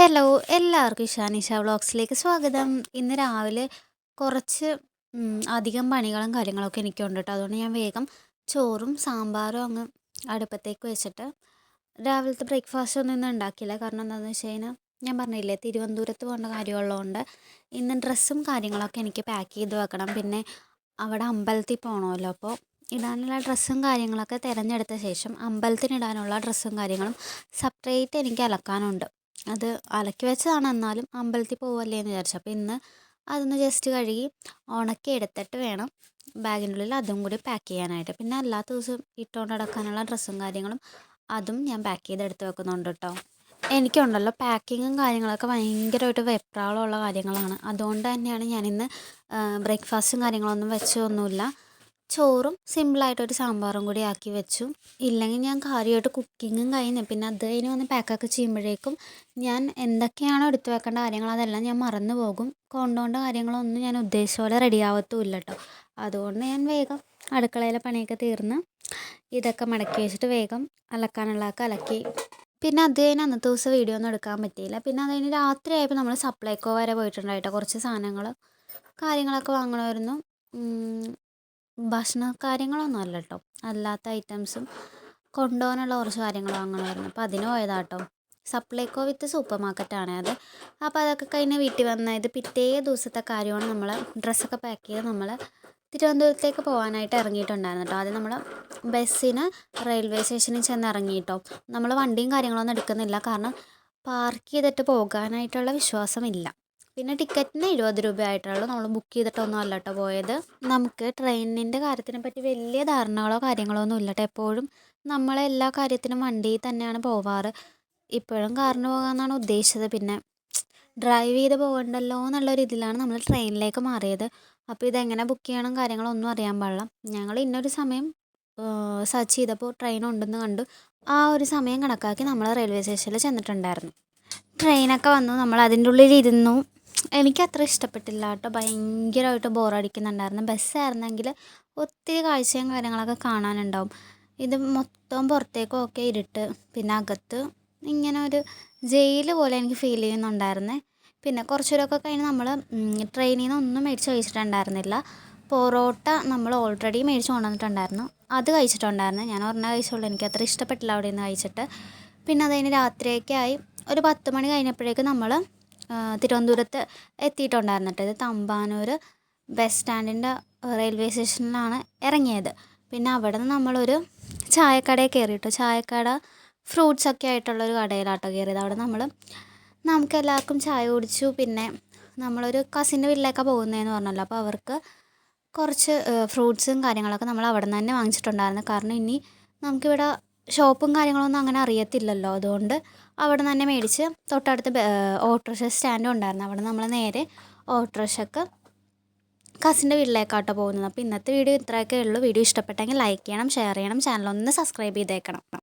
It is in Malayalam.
ഹലോ എല്ലാവർക്കും ഇഷാനിഷ വ്ളോഗ്സിലേക്ക് സ്വാഗതം. ഇന്ന് രാവിലെ കുറച്ച് അധികം പണികളും കാര്യങ്ങളൊക്കെ എനിക്കുണ്ട് കേട്ടോ. അതുകൊണ്ട് ഞാൻ വേഗം ചോറും സാമ്പാറും അങ്ങ് അടുപ്പത്തേക്ക് വെച്ചിട്ട് രാവിലത്തെ ബ്രേക്ക്ഫാസ്റ്റ് ഒന്നും ഇന്ന് ഉണ്ടാക്കിയില്ല. കാരണം എന്താണെന്ന് വെച്ച് കഴിഞ്ഞാൽ ഞാൻ പറഞ്ഞില്ലേ തിരുവനന്തപുരത്ത് പോകേണ്ട കാര്യമുള്ളതുകൊണ്ട് ഇന്ന് ഡ്രസ്സും കാര്യങ്ങളൊക്കെ എനിക്ക് പാക്ക് ചെയ്ത് വെക്കണം. പിന്നെ അവിടെ അമ്പലത്തിൽ പോകണമല്ലോ അപ്പോൾ ഇടാനുള്ള ഡ്രസ്സും കാര്യങ്ങളൊക്കെ തിരഞ്ഞെടുത്ത ശേഷം അമ്പലത്തിനിടാനുള്ള ഡ്രസ്സും കാര്യങ്ങളും സെപ്പറേറ്റ് എനിക്ക് അലക്കാനുണ്ട്. അത് അലക്കി വെച്ചതാണ്. എന്നാലും അമ്പലത്തിൽ പോവല്ലേ എന്ന് വിചാരിച്ചു. അപ്പോൾ ഇന്ന് അതൊന്ന് ജസ്റ്റ് കഴുകി ഉണക്കി എടുത്തിട്ട് വേണം ബാഗിന്റെ ഉള്ളിൽ അതും കൂടി പാക്ക് ചെയ്യാനായിട്ട്. പിന്നെ അല്ലാത്ത ദിവസം ഇട്ടുകൊണ്ട് നടക്കാനുള്ള ഡ്രസ്സും കാര്യങ്ങളും അതും ഞാൻ പാക്ക് ചെയ്ത് എടുത്ത് വെക്കുന്നുണ്ട് കേട്ടോ എനിക്കുണ്ടല്ലോ പാക്കിങ്ങും കാര്യങ്ങളൊക്കെ ഭയങ്കരമായിട്ട് വെപ്രാളമുള്ള കാര്യങ്ങളാണ്. അതുകൊണ്ട് തന്നെയാണ് ഞാനിന്ന് ബ്രേക്ക്ഫാസ്റ്റും കാര്യങ്ങളൊന്നും വെച്ചതൊന്നുമില്ല ചോറും സിമ്പിളായിട്ടൊരു സാമ്പാറും കൂടി ആക്കി വെച്ചു. ഇല്ലെങ്കിൽ ഞാൻ കാര്യമായിട്ട് കുക്കിങ്ങും കഴിഞ്ഞ്. പിന്നെ അത് കഴിഞ്ഞ് വന്ന് പാക്കൊക്കെ ചെയ്യുമ്പോഴേക്കും ഞാൻ എന്തൊക്കെയാണോ എടുത്തു വെക്കേണ്ട കാര്യങ്ങൾ അതെല്ലാം ഞാൻ മറന്നു പോകും. കൊണ്ടുപോകേണ്ട കാര്യങ്ങളൊന്നും ഞാൻ ഉദ്ദേശിച്ച പോലെ റെഡി ആവത്തുമില്ല കേട്ടോ അതുകൊണ്ട് ഞാൻ വേഗം അടുക്കളയിലെ പണിയൊക്കെ തീർന്ന് ഇതൊക്കെ മടക്കി വെച്ചിട്ട് വേഗം അലക്കാനുള്ളതൊക്കെ അലക്കി. പിന്നെ അത് കഴിഞ്ഞ് അന്നത്തെ ദിവസം വീഡിയോ ഒന്നും എടുക്കാൻ പറ്റിയില്ല. പിന്നെ അത് കഴിഞ്ഞ് രാത്രി ആയപ്പോൾ നമ്മൾ സപ്ലൈക്കോ വരെ പോയിട്ടുണ്ടായിട്ടോ കുറച്ച് സാധനങ്ങൾ കാര്യങ്ങളൊക്കെ വാങ്ങണമായിരുന്നു. ഭക്ഷണ കാര്യങ്ങളൊന്നും അല്ല കേട്ടോ അല്ലാത്ത ഐറ്റംസും കൊണ്ടുപോകാനുള്ള കുറച്ച് കാര്യങ്ങൾ വാങ്ങണമായിരുന്നു അപ്പോൾ അതിന് പോയതാണ് കേട്ടോ സപ്ലൈകോ വിത്ത് സൂപ്പർ മാർക്കറ്റാണ് അത്. അപ്പോൾ അതൊക്കെ കഴിഞ്ഞ് വീട്ടിൽ വന്ന ഇത് പിറ്റേ ദിവസത്തെ കാര്യമാണ് നമ്മൾ ഡ്രസ്സൊക്കെ പാക്ക് ചെയ്ത് നമ്മൾ തിരുവനന്തപുരത്തേക്ക് പോകാനായിട്ട് ഇറങ്ങിയിട്ടുണ്ടായിരുന്നു കേട്ടോ ആദ്യം നമ്മൾ ബസ്സിന് റെയിൽവേ സ്റ്റേഷനിൽ ചെന്ന് ഇറങ്ങി കേട്ടോ നമ്മൾ വണ്ടിയും കാര്യങ്ങളൊന്നും എടുക്കുന്നില്ല. കാരണം പാർക്ക് ചെയ്തിട്ട് പോകാനായിട്ടുള്ള വിശ്വാസമില്ല. പിന്നെ ടിക്കറ്റിന് എഴുപത് രൂപയായിട്ടുള്ളൂ. നമ്മൾ ബുക്ക് ചെയ്തിട്ടൊന്നും അല്ല കേട്ടോ പോയത്. നമുക്ക് ട്രെയിനിന്റെ കാര്യത്തിനെ പറ്റി വലിയ ധാരണകളോ കാര്യങ്ങളോ ഒന്നും ഇല്ല കേട്ടോ എപ്പോഴും. നമ്മളെ എല്ലാ കാര്യത്തിനും വണ്ടിയിൽ തന്നെയാണ് പോവാറ്. ഇപ്പോഴും കാറിന് പോകാമെന്നാണ് ഉദ്ദേശിച്ചത്. പിന്നെ ഡ്രൈവ് ചെയ്ത് പോകണ്ടല്ലോ എന്നുള്ള ഒരു ഇതിലാണ് നമ്മൾ ട്രെയിനിലേക്ക് മാറിയത്. അപ്പോൾ ഇതെങ്ങനെ ബുക്ക് ചെയ്യണം കാര്യങ്ങളൊന്നും അറിയാൻ പാടില്ല. ഞങ്ങൾ ഇന്നൊരു സമയം സെർച്ച് ചെയ്തപ്പോൾ ട്രെയിൻ ഉണ്ടെന്ന് കണ്ടു. ആ ഒരു സമയം കണക്കാക്കി നമ്മൾ റെയിൽവേ സ്റ്റേഷനിൽ ചെന്നിട്ടുണ്ടായിരുന്നു. ട്രെയിനൊക്കെ വന്നു. നമ്മൾ അതിന്റെ ഉള്ളിൽ ഇരുന്നു. എനിക്ക് അത്ര ഇഷ്ടപ്പെട്ടില്ല കേട്ടോ. ഭയങ്കരമായിട്ട് ബോറടിക്കുന്നുണ്ടായിരുന്നു ബസ്സായിരുന്നെങ്കിൽ ഒത്തിരി കാഴ്ചയും കാര്യങ്ങളൊക്കെ കാണാനുണ്ടാവും. ഇത് മൊത്തം പുറത്തേക്കൊക്കെ ഇരുട്ട് പിന്നെ അകത്ത് ഇങ്ങനെ ഒരു ജയിൽ പോലെ എനിക്ക് ഫീൽ ചെയ്യുന്നുണ്ടായിരുന്നേ. പിന്നെ കുറച്ച് ദൂരമൊക്കെ കഴിഞ്ഞ് നമ്മൾ ട്രെയിനിൽ നിന്ന് ഒന്നും മേടിച്ച് കഴിച്ചിട്ടുണ്ടായിരുന്നില്ല. പൊറോട്ട നമ്മൾ ഓൾറെഡി മേടിച്ച് കൊണ്ടുവന്നിട്ടുണ്ടായിരുന്നു. അത് കഴിച്ചിട്ടുണ്ടായിരുന്നു. ഞാൻ ഒരെണ്ണം കഴിച്ചുള്ളൂ എനിക്ക് അത്ര ഇഷ്ടപ്പെട്ടില്ല അവിടെ നിന്ന് കഴിച്ചിട്ട്. പിന്നെ അതതിന് രാത്രിയൊക്കെ ആയി. ഒരു പത്ത് മണി കഴിഞ്ഞപ്പോഴേക്കും നമ്മൾ തിരുവനന്തപുരത്ത് എത്തിയിട്ടുണ്ടായിരുന്നു കേട്ടോ ഇത് തമ്പാനൂർ ബസ് സ്റ്റാൻഡിന്റെ റെയിൽവേ സ്റ്റേഷനിലാണ് ഇറങ്ങിയത്. പിന്നെ അവിടെ നിന്ന് നമ്മളൊരു ചായക്കടയിൽ കയറി കേട്ടോ ചായക്കട ഫ്രൂട്ട്സ് ഒക്കെ ആയിട്ടുള്ളൊരു കടയിലാട്ടോ കയറിയത്. അവിടെ നമ്മൾ നമുക്കെല്ലാവർക്കും ചായ കുടിച്ചു. പിന്നെ നമ്മളൊരു കസിന്റെ വീട്ടിലേക്കാണ് പോകുന്നതെന്ന് പറഞ്ഞല്ലോ. അപ്പോൾ അവർക്ക് കുറച്ച് ഫ്രൂട്ട്സും കാര്യങ്ങളൊക്കെ നമ്മൾ അവിടെ നിന്ന് തന്നെ വാങ്ങിച്ചിട്ടുണ്ടായിരുന്നു. കാരണം ഇനി നമുക്കിവിടെ ഷോപ്പും കാര്യങ്ങളൊന്നും അങ്ങനെ അറിയത്തില്ലല്ലോ. അതുകൊണ്ട് അവിടെ നിന്ന് തന്നെ മേടിച്ച് തൊട്ടടുത്ത് ഓട്ടോറിക്ഷ സ്റ്റാൻഡും ഉണ്ടായിരുന്നു. അവിടെ നമ്മൾ നേരെ ഓട്ടോറിക്ഷക്ക് കസിന്റെ വീട്ടിലേക്കാട്ടോ പോകുന്നത്. അപ്പോൾ ഇന്നത്തെ വീഡിയോ ഇത്രയൊക്കെ ഉള്ളൂ. വീഡിയോ ഇഷ്ടപ്പെട്ടെങ്കിൽ ലൈക്ക് ചെയ്യണം ഷെയർ ചെയ്യണം ചാനൽ ഒന്ന് സബ്സ്ക്രൈബ് ചെയ്തേക്കണം.